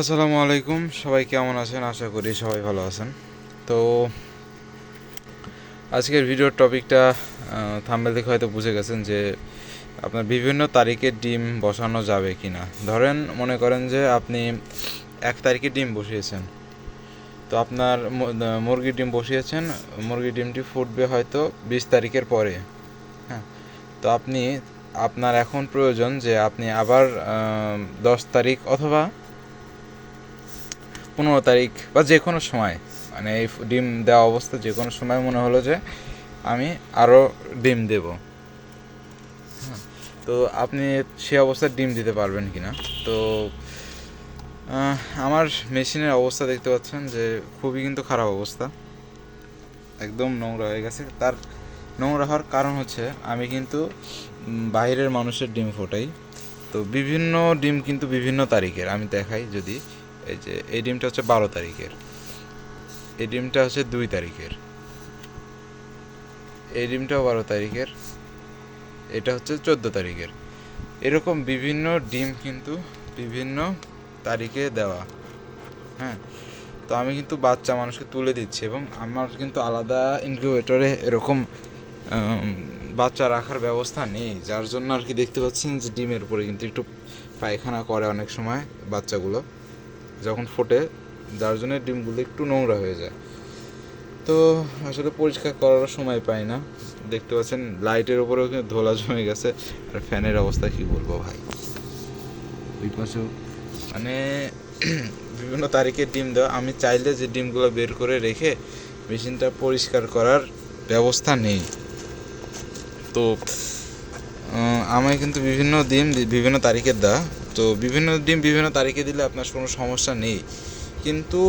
আসসালামু আলাইকুম। সবাই কেমন আছেন? আশা করি সবাই ভালো আছেন। তো আজকের ভিডিওর টপিকটা থাম্বেল দেখে হয়তো বুঝে গেছেন যে আপনার বিভিন্ন তারিখে ডিম বসানো যাবে কি না ধরেন মনে করেন যে আপনি এক তারিখে ডিম বসিয়েছেন। তো আপনার মুরগির ডিম বসিয়েছেন, মুরগির ডিমটি ফুটবে হয়তো বিশ তারিখের পরে। হ্যাঁ? তো আপনি, আপনার এখন প্রয়োজন যে আপনি আবার দশ তারিখ অথবা পনেরো তারিখ বা যে কোনো সময়। মানে এই ডিম দেওয়া অবস্থা যে কোনো সময় মনে হলো যে আমি আরও ডিম দেব। হ্যাঁ, তো আপনি সে অবস্থায় ডিম দিতে পারবেন কি না তো আমার মেশিনের অবস্থা দেখতে পাচ্ছেন যে খুবই কিন্তু খারাপ অবস্থা। একদম নোংরা হয়ে গেছে। তার নোংরা হওয়ার কারণ হচ্ছে আমি কিন্তু বাইরের মানুষের ডিম ফোটাই। তো বিভিন্ন ডিম কিন্তু বিভিন্ন তারিখের আমি দেখাই যদি। এই যে, এই ডিমটা হচ্ছে বারো তারিখের। এই ডিমটা হচ্ছে দুই তারিখের। এই ডিমটাও বারো তারিখের। এটা হচ্ছে চোদ্দ তারিখের। এরকম বিভিন্ন ডিম কিন্তু বিভিন্ন তারিখে দেওয়া। হ্যাঁ? তো আমি কিন্তু বাচ্চা মানুষকে তুলে দিচ্ছি এবং আমার কিন্তু আলাদা ইনকিউবেটরে এরকম বাচ্চা রাখার ব্যবস্থা নেই। যার জন্য আর কি দেখতে পাচ্ছেন যে ডিমের উপরে কিন্তু একটু পায়খানা করে অনেক সময় বাচ্চাগুলো। যখন ফোটে যার জন্য ডিমগুলো একটু নোংরা হয়ে যায়। তো আসলে পরিষ্কার করার সময় পাই না। দেখতে পাচ্ছেন লাইটের উপরেও কিন্তু ধোলা জমে গেছে। আর ফ্যানের অবস্থা কি বলব ভাই? ওই পাশেও। মানে বিভিন্ন তারিখে ডিম দেওয়া। আমি চাইলে যে ডিমগুলো বের করে রেখে মেশিনটা পরিষ্কার করার ব্যবস্থা নেই। তো আমায় কিন্তু বিভিন্ন ডিম বিভিন্ন তারিখের দেওয়া। তো বিভিন্ন ডিম বিভিন্ন তারিখে দিলে আপনার কোনো সমস্যা নেই। কিন্তু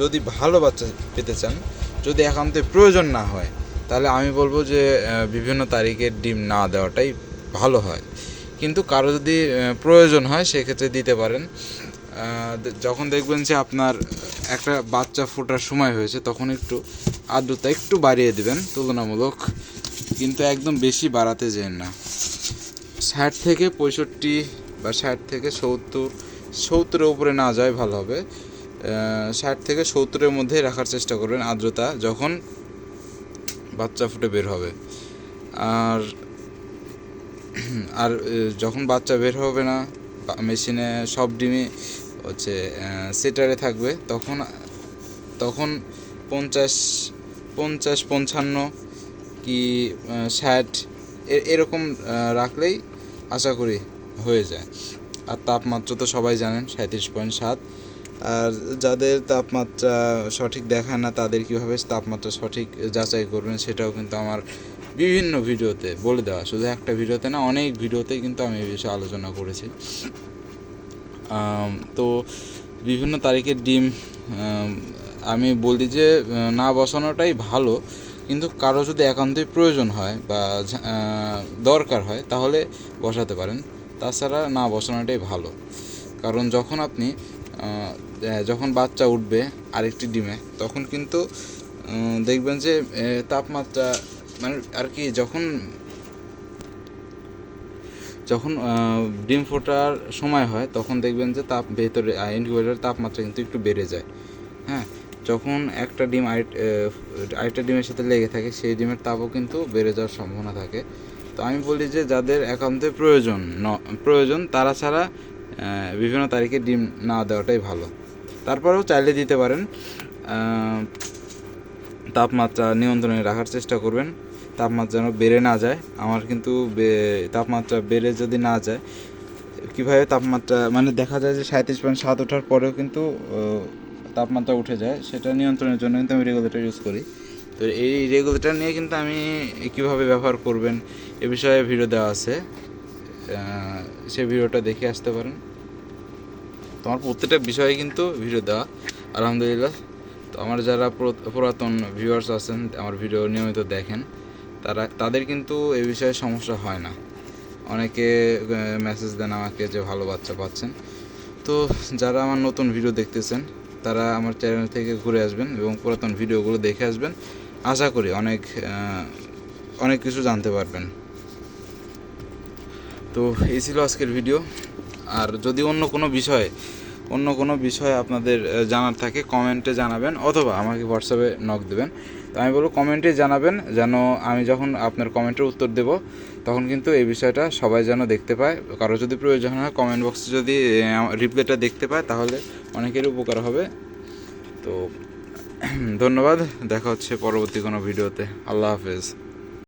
যদি ভালো বাচ্চা পেতে চান, যদি একান্তে প্রয়োজন না হয়, তাহলে আমি বলব যে বিভিন্ন তারিখের ডিম না দেওয়াটাই ভালো হয়। কিন্তু কারও যদি প্রয়োজন হয়, সেক্ষেত্রে দিতে পারেন। যখন দেখবেন যে আপনার একটা বাচ্চা ফোটার সময় হয়েছে, তখন একটু আর্দ্রতা একটু বাড়িয়ে দেবেন, তুলনামূলক কিন্তু একদম বেশি বাড়াতে যেন না। ষাট থেকে পঁয়ষট্টি বা ষাট থেকে সত্তর, সত্তরের উপরে না যায় ভালো হবে। ষাট থেকে সত্তরের মধ্যেই রাখার চেষ্টা করবেন আর্দ্রতা যখন বাচ্চা ফুটে বের হবে। আর আর যখন বাচ্চা বের হবে না মেশিনে সব ডিমই হচ্ছে সেটারে থাকবে, তখন তখন পঞ্চাশ পঞ্চাশ, পঞ্চান্ন কি ষাট এরকম রাখলেই আশা করি হয়ে যায়। আর তাপমাত্রা তো সবাই জানেন সাঁত্রিশ পয়েন্ট সাত। আর যাদের তাপমাত্রা সঠিক দেখায় না, তাদের কীভাবে তাপমাত্রা সঠিক যাচাই করবেন সেটাও কিন্তু আমার বিভিন্ন ভিডিওতে বলে দেওয়া। শুধু একটা ভিডিওতে না, অনেক ভিডিওতেই কিন্তু আমি এই বিষয়ে আলোচনা করেছি। তো বিভিন্ন তারিখের ডিম, আমি বলি যে, না বসানোটাই ভালো। কিন্তু কারও যদি একান্তই প্রয়োজন হয় বা দরকার হয়, তাহলে বসাতে পারেন। তাছাড়া না বসানোটাই ভালো। কারণ যখন আপনি যখন বাচ্চা উঠবে আরেকটি ডিমে, তখন কিন্তু দেখবেন যে তাপমাত্রা মানে আর কি যখন যখন ডিম ফোটার সময় হয়, তখন দেখবেন যে তাপ ভেতরে ইনকিউবেটরের তাপমাত্রা কিন্তু একটু বেড়ে যায়। হ্যাঁ? যখন একটা ডিম আরেক- আরেকটা ডিমের সাথে লেগে থাকে, সেই ডিমের তাপও কিন্তু বেড়ে যাওয়ার সম্ভাবনা থাকে। তো আমি বলি যে যাদের একান্তে প্রয়োজন প্রয়োজন, তারা ছাড়া বিভিন্ন তারিখে ডিম না দেওয়াটাই ভালো। তারপরেও চাইলে দিতে পারেন তাপমাত্রা নিয়ন্ত্রণে রাখার চেষ্টা করবেন, তাপমাত্রা যেন বেড়ে না যায়। আমার কিন্তু তাপমাত্রা বেড়ে যদি না যায়, কীভাবে তাপমাত্রা মানে দেখা যায় যে সাঁত্রিশ পয়েন্ট সাত ওঠার পরেও কিন্তু তাপমাত্রা উঠে যায়, সেটা নিয়ন্ত্রণের জন্য কিন্তু আমি রেগুলেটর ইউজ করি। তো এই রেগুলেটার নিয়ে কিন্তু আমি কীভাবে ব্যবহার করবেন এ বিষয়ে ভিডিও দেওয়া আছে। সে ভিডিওটা দেখে আসতে পারেন। তোমার প্রত্যেকটা বিষয়ে কিন্তু ভিডিও দেওয়া। আলহামদুলিল্লাহ। তো আমার যারা পুরাতন ভিউয়ার্স আছেন, আমার ভিডিও নিয়মিত দেখেন, তারা তাদের কিন্তু এ বিষয়ে সমস্যা হয় না। অনেকে মেসেজ দেন আমাকে যে ভালো বাচ্চা পাচ্ছেন। তো যারা আমার নতুন ভিডিও দেখতেছেন, তারা আমার চ্যানেল থেকে ঘুরে আসবেন এবং পুরাতন ভিডিওগুলো দেখে আসবেন। আশা করি অনেক অনেক কিছু জানতে পারবেন। তো এই ছিল আজকের ভিডিও। আর যদি অন্য কোনো বিষয়ে, অন্য কোনো বিষয় আপনাদের জানার থাকে, কমেন্টে জানাবেন অথবা আমাকে হোয়াটসঅ্যাপে নক দেবেন। তো আমি বলব কমেন্টে জানাবেন, যেন আমি যখন আপনার কমেন্টের উত্তর দেব, তখন কিন্তু এই বিষয়টা সবাই যেন দেখতে পায়। কারও যদি প্রয়োজন হয় কমেন্ট বক্সে যদি রিপ্লাইটা দেখতে পায়, তাহলে অনেকেরই উপকার হবে। তো ধন্যবাদ দেখা হচ্ছে পরবর্তী কোনো ভিডিওতে। আল্লাহ হাফেজ।